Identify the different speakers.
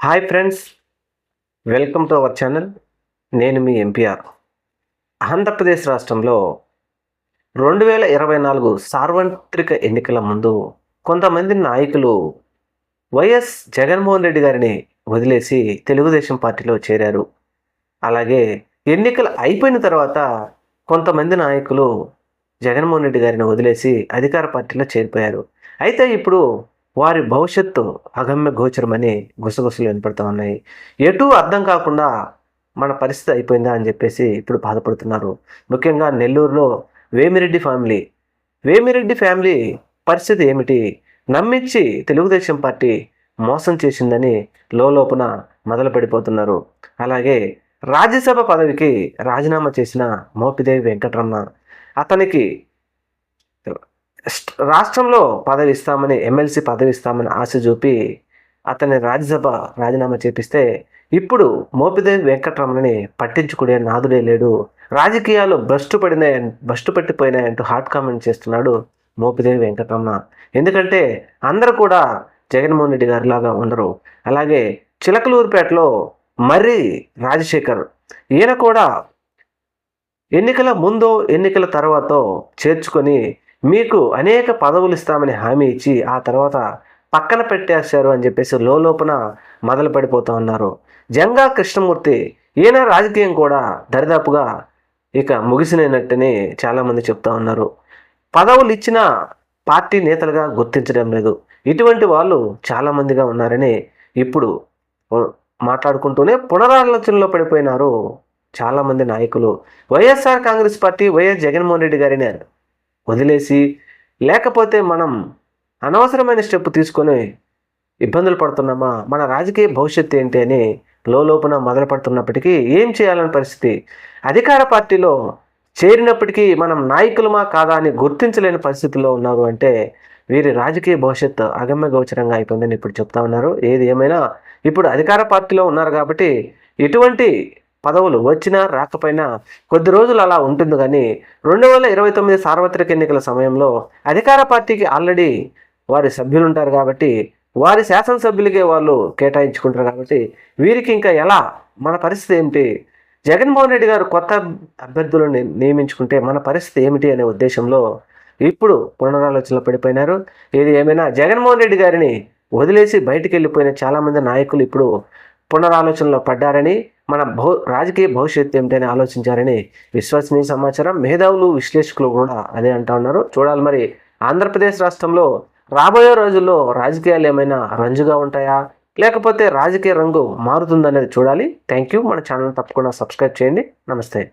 Speaker 1: Hi friends welcome to our channel నేను మీ MPR Andhra Pradesh రాష్ట్రంలో రెండు వేల ఇరవై నాలుగు సార్వత్రిక ఎన్నికల ముందు కొంతమంది నాయకులు వైఎస్ జగన్మోహన్ రెడ్డి గారిని వదిలేసి తెలుగుదేశం పార్టీలో చేరారు. అలాగే ఎన్నికలు అయిపోయిన తర్వాత కొంతమంది నాయకులు జగన్మోహన్ రెడ్డి గారిని వదిలేసి అధికార పార్టీలో చేరిపోయారు. అయితే ఇప్పుడు వారి భవిష్యత్తు అగమ్య గోచరమని గుసగుసలు వినపడుతూ ఉన్నాయి. ఎటూ అర్థం కాకుండా మన పరిస్థితి అయిపోయిందా అని చెప్పేసి ఇప్పుడు బాధపడుతున్నారు. ముఖ్యంగా నెల్లూరులో వేమిరెడ్డి ఫ్యామిలీ. వేమిరెడ్డి ఫ్యామిలీ పరిస్థితి ఏమిటి? నమ్మించి తెలుగుదేశం పార్టీ మోసం చేసిందని లోపల మొదలు పడిపోతున్నారు. అలాగే రాజ్యసభ పదవికి రాజీనామా చేసిన మోపిదేవి వెంకటరమణ. అతనికి రాష్ట్రంలో పదవి ఇస్తామని ఎమ్మెల్సీ పదవి ఇస్తామని ఆశ చూపి అతని రాజ్యసభ రాజీనామా చేపిస్తే ఇప్పుడు మోపిదేవి వెంకటరమణని పట్టించుకునే నాదుడే లేడు. రాజకీయాలు భ్రష్టు పడినాయి భ్రష్టు పట్టిపోయినాయంటూ హాట్ కామెంట్ చేస్తున్నాడు మోపిదేవి వెంకటరమణ. ఎందుకంటే అందరూ కూడా జగన్మోహన్ రెడ్డి గారిలాగా ఉండరు. అలాగే చిలకలూరుపేటలో మర్రి రాజశేఖర్ ఈయన కూడా ఎన్నికల ముందో ఎన్నికల తర్వాత చేర్చుకొని మీకు అనేక పదవులు ఇస్తామని హామీ ఇచ్చి ఆ తర్వాత పక్కన పెట్టేశారు అని చెప్పేసి లోపల మొదలు పడిపోతూ ఉన్నారు. జంగా కృష్ణమూర్తి ఈయన రాజకీయం కూడా దరిదాపుగా ఇక ముగిసినట్టుని చాలామంది చెప్తా ఉన్నారు. పదవులు ఇచ్చిన పార్టీ నేతలుగా గుర్తించడం లేదు. ఇటువంటి వాళ్ళు చాలామందిగా ఉన్నారని ఇప్పుడు మాట్లాడుకుంటూనే పునరాలోచనలో పడిపోయినారు చాలామంది నాయకులు. YSR Congress party YS Jaganmohan Reddy గారిని వదిలేసి లేకపోతే మనం అనవసరమైన స్టెప్ తీసుకొని ఇబ్బందులు పడుతున్నామా? మన రాజకీయ భవిష్యత్తు ఏంటి అని లోపల మొదలు పడుతున్నప్పటికీ ఏం చేయాలని పరిస్థితి? అధికార పార్టీలో చేరినప్పటికీ మనం నాయకులమా కాదా అని గుర్తించలేని పరిస్థితిలో ఉన్నారు అంటే వీరి రాజకీయ భవిష్యత్తు అగమ్య గోచరంగా అయిపోయిందని ఇప్పుడు చెప్తా ఉన్నారు. ఏది ఏమైనా ఇప్పుడు అధికార పార్టీలో ఉన్నారు కాబట్టి ఎటువంటి పదవులు వచ్చినా రాకపోయినా కొద్ది రోజులు అలా ఉంటుంది కానీ రెండు వేల ఇరవై తొమ్మిది సార్వత్రిక ఎన్నికల సమయంలో అధికార పార్టీకి ఆల్రెడీ వారి సభ్యులు ఉంటారు కాబట్టి వారి శాసనసభ్యులకే వాళ్ళు కేటాయించుకుంటారు కాబట్టి వీరికి ఇంకా ఎలా మన పరిస్థితి ఏమిటి? జగన్మోహన్ రెడ్డి గారు కొత్త అభ్యర్థులను నియమించుకుంటే మన పరిస్థితి ఏమిటి అనే ఉద్దేశంలో ఇప్పుడు పునరాలోచనలో పడిపోయినారు. ఏది ఏమైనా జగన్మోహన్ రెడ్డి గారిని వదిలేసి బయటికి వెళ్ళిపోయిన చాలామంది నాయకులు ఇప్పుడు పునరాలోచనలో పడ్డారని మన భౌ రాజకీయ భవిష్యత్తు ఏమిటని ఆలోచించారని విశ్వసనీయ సమాచారం మేధావులు విశ్లేషకులు కూడా అదే అంటా ఉన్నారు. చూడాలి మరి ఆంధ్రప్రదేశ్ రాష్ట్రంలో రాబోయే రోజుల్లో రాజకీయాలు ఏమైనా రంజుగా ఉంటాయా? లేకపోతే రాజకీయ రంగు మారుతుందనేది చూడాలి. థ్యాంక్ యూ మన ఛానల్ తప్పకుండా సబ్స్క్రైబ్ చేయండి. నమస్తే.